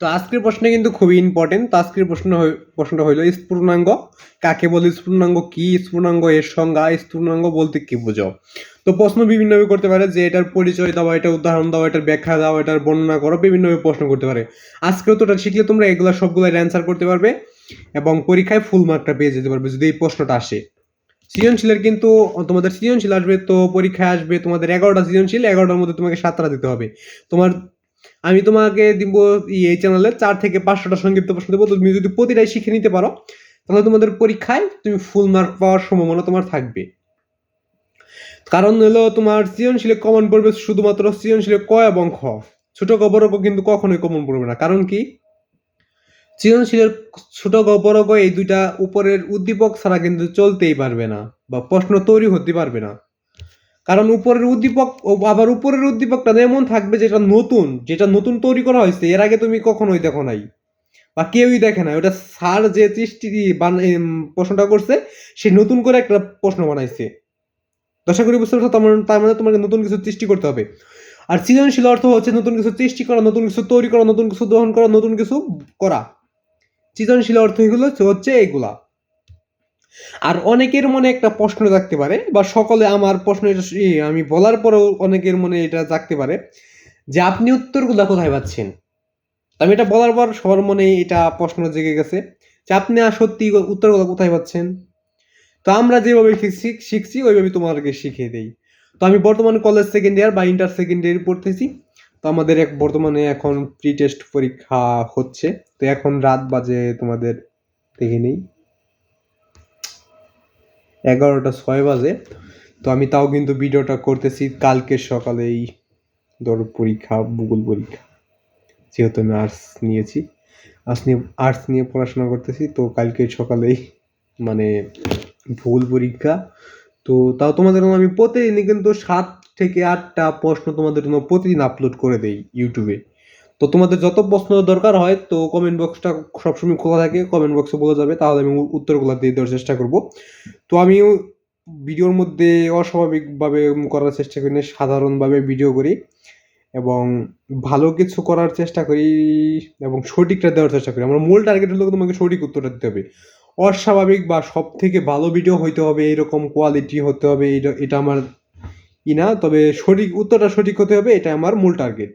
তো আজকের প্রশ্ন কিন্তু খুবই ইম্পর্টেন্ট তো আজকের প্রশ্ন প্রশ্নটা হইল স্পূর্ণাঙ্গ কাকে বলে? স্পূর্ণাঙ্গ কি? স্পূর্ণাঙ্গ এর সংজ্ঞা? স্ফুটনাঙ্গ বলতে কি বোঝো? তো প্রশ্ন বিভিন্নভাবে করতে পারে, যে এটার পরিচয় দাও এটা উদাহরণ দাও, এটার ব্যাখ্যা দাও, এটার বর্ণনা করো, বিভিন্নভাবে প্রশ্ন করতে পারে। আজকেও তোটা শিখলে তোমরা এগুলা সবগুলোর অ্যান্সার করতে পারবে এবং পরীক্ষায় ফুল মার্কটা পেয়ে যেতে পারবে যদি এই প্রশ্নটা আসে। সৃজনশীলের কিন্তু, তোমাদের সৃজনশীল আসবে, তো পরীক্ষায় আসবে, তোমাদের এগারোটা সৃজনশীল, এগারোটার মধ্যে তোমাকে সাতটা দিতে হবে। তোমার আমি তোমাকে দিব এই চ্যানেলে চার থেকে পাঁচশোটা সংক্ষিপ্ত প্রশ্ন দেবো। তুমি যদি প্রতিটাই শিখে নিতে পারো, তাহলে তোমাদের পরীক্ষায় তুমি ফুল মার্ক পাওয়ার সম্ভাবনা তোমার থাকবে। কারণ হলো তোমার সৃজনশীলে কমন পড়বে শুধুমাত্র সৃজনশীলে ক এবং খ। ছোট ক কিন্তু কখনোই কমন পড়বে না। কারণ কি? সৃজনশীলের ছোট গ, বড় গ এই দুইটা উপরের উদ্দীপক ছাড়া কিন্তু চলতেই পারবে না বা প্রশ্ন তৈরি হতে পারবে না। কারণ উপরের উদ্দীপক আবার উপরের উদ্দীপকটা এমন থাকবে যেটা নতুন যেটা নতুন তৈরি করা হয়েছে, এর আগে তুমি কখনোই দেখো নাই বা কেউই দেখে না ওটা স্যার যে সৃষ্টি প্রশ্নটা করছে, সে নতুন করে একটা প্রশ্ন বানাইছে। দশা করি বুঝতে পারছ, তার মানে- তার মানে তোমাকে নতুন কিছু সৃষ্টি করতে হবে। আর সৃজনশীল অর্থ হচ্ছে নতুন কিছু সৃষ্টি করা, নতুন কিছু তৈরি করা, নতুন কিছু দহন করা, নতুন কিছু করা। সৃজনশীল অর্থ এগুলো হচ্ছে এগুলা। আর অনেকের মনে একটা প্রশ্ন থাকতে পারে, বা সকলে আমার প্রশ্ন আমি বলার পরেও অনেকের মনে এটা থাকতে পারে, যে আপনি উত্তরগুলা কোথায় পাচ্ছেন? আমি এটা বলার পর সবার মনে এটা প্রশ্ন জেগে গেছে, যে আপনি আর সত্যি উত্তরগুলো কোথায় পাচ্ছেন? তো আমরা যেভাবে শিখছি শিখছি, ওইভাবে তোমাদেরকে শিখিয়ে দেই। তো আমি বর্তমানে কলেজ সেকেন্ড ইয়ার বা ইন্টার সেকেন্ড ইয়ার পড়তেছি, তো আমাদের এক, বর্তমানে এখন প্রি টেস্ট পরীক্ষা হচ্ছে, তো এখন রাত বাজে তোমাদের দেখে নেই। এগারোটা, ছয় বাজে। তো আমি তাও কিন্তু ভিডিওটা করতেছি কালকে সকালেই ধরো পরীক্ষা, ভূগোল পরীক্ষা। যেহেতু আমি আর্টস নিয়েছি। আর্টস নিয়ে আর্টস নিয়ে পড়াশোনা করতেছি, তো কালকে সকালেই মানে ভূগোল পরীক্ষা। তো তাও তোমাদের জন্য আমি প্রতিদিনই কিন্তু সাত থেকে আটটা প্রশ্ন তোমাদের জন্য প্রতিদিন আপলোড করে দেই ইউটিউবে। তো তোমাদের যত প্রশ্ন দরকার হয়, তো কমেন্ট বক্সটা সবসময় খোলা থাকে কমেন্ট বক্সে বলে যাবে, তাহলে আমি উত্তরগুলো দিয়ে দেওয়ার চেষ্টা করব। তো আমিও ভিডিওর মধ্যে অস্বাভাবিকভাবে করার চেষ্টা করি না সাধারণভাবে ভিডিও করি এবং ভালো কিছু করার চেষ্টা করি এবং সঠিকটা দেওয়ার চেষ্টা করি। আমার মূল টার্গেট হলো তোমাকে সঠিক উত্তরটা দিতে হবে। অস্বাভাবিক বা সব থেকে ভালো ভিডিও হইতে হবে, এরকম কোয়ালিটি হতে হবে, এটা এটা আমার ই না, তবে সঠিক, উত্তরটা সঠিক হতে হবে এটা আমার মূল টার্গেট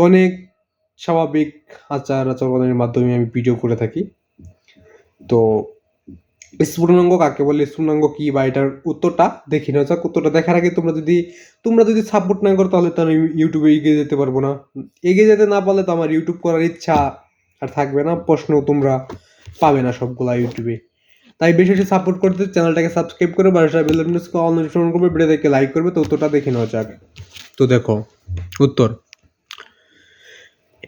তো অনেক স্বাভাবিক আচার আচরণের মাধ্যমে আমি ভিডিও করে থাকি। তো স্ফুটনাঙ্গ কাকে বলে? স্ফুটনাঙ্গ কি বা এটার উত্তরটা দেখি না যাক, উত্তরটা দেখার আগে তোমরা যদি তোমরা যদি সাপোর্ট না করো, তাহলে তো আমি ইউটিউবে এগিয়ে যেতে পারব না। এগিয়ে যেতে না পারলে তো আমার ইউটিউব করার ইচ্ছা আর থাকবে না। প্রশ্ন তোমরা পাবে না সবগুলা ইউটিউবে তাই বেশি বেশি সাপোর্ট করতে চ্যানেলটাকে সাবস্ক্রাইব করে বাসায় বেল করবে, ভিডিও দেখে লাইক করবে। তো উত্তরটা দেখে নেওয়া যাক। তো দেখো, উত্তর।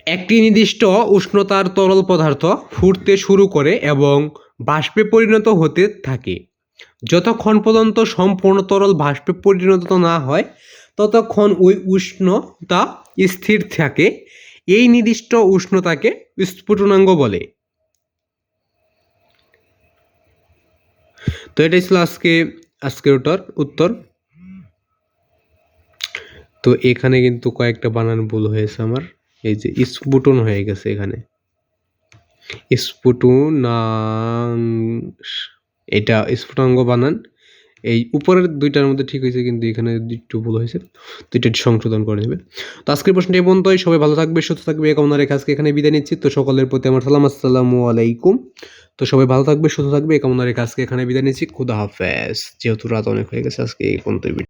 একটি নির্দিষ্ট উষ্ণতার তরল পদার্থ ফুটতে শুরু করে এবং বাষ্পে পরিণত হতে থাকে। যতক্ষণ পর্যন্ত সম্পূর্ণ তরল বাষ্পে পরিণত না হয়, ততক্ষণ ওই উষ্ণতা স্থির থাকে। এই নির্দিষ্ট উষ্ণতাকে স্ফুটনাঙ্গ বলে। তো এটাই ছিল আজকে, আজকের উত্তর উত্তর। তো এখানে কিন্তু কয়েকটা বানান ভুল হয়েছে আমার। এই যে স্ফুটন হয়ে গেছে এখানে। স্ফুটনাং এটা স্ফুটাঙ্গ বানান। এই উপরের দুইটার মধ্যে ঠিক হয়েছে, কিন্তু এখানে একটু ভুল হয়েছে তো এটা সংশোধন করে নেবে। তো আজকের প্রশ্নটি এই পর্যন্তই, সবাই ভালো থাকবে, সুস্থ থাকবে কামনা রেখে আজকে এখানে বিদায় নিচ্ছি। তো সকলের প্রতি আমার সালাম, আসসালামু আলাইকুম। তো সবাই ভালো থাকবে, সুস্থ থাকবে কামনা রেখে আজকে এখানে বিদায় নিচ্ছি। খুদা হাফেজ। যেহেতু রাত অনেক হয়ে গেছে, আজকে এই পর্যন্তই